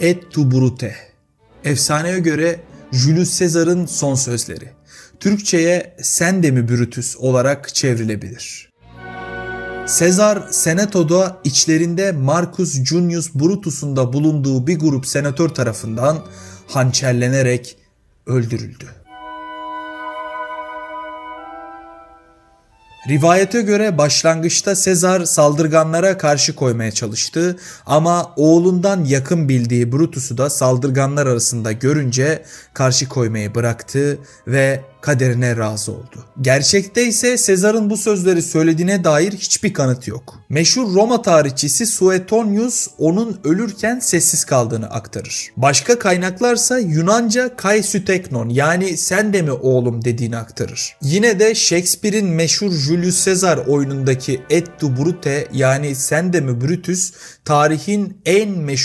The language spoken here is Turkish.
et tu brute. Efsaneye göre Julius Caesar'ın son sözleri. Türkçe'ye sen de mi Brutus olarak çevrilebilir. Sezar Senato'da içlerinde Marcus Junius Brutus'un da bulunduğu bir grup senatör tarafından hançerlenerek öldürüldü. Rivayete göre başlangıçta Sezar saldırganlara karşı koymaya çalıştı ama oğlundan yakın bildiği Brutus'u da saldırganlar arasında görünce karşı koymayı bıraktı ve kaderine razı oldu. Gerçekte ise Sezar'ın bu sözleri söylediğine dair hiçbir kanıt yok. Meşhur Roma tarihçisi Suetonius onun ölürken sessiz kaldığını aktarır. Başka kaynaklarsa Yunanca kai süteknon yani sen de mi oğlum dediğini aktarır. Yine de Shakespeare'in meşhur Julius Caesar oyunundaki et tu brute yani sen de mi Brutus tarihin en meşhur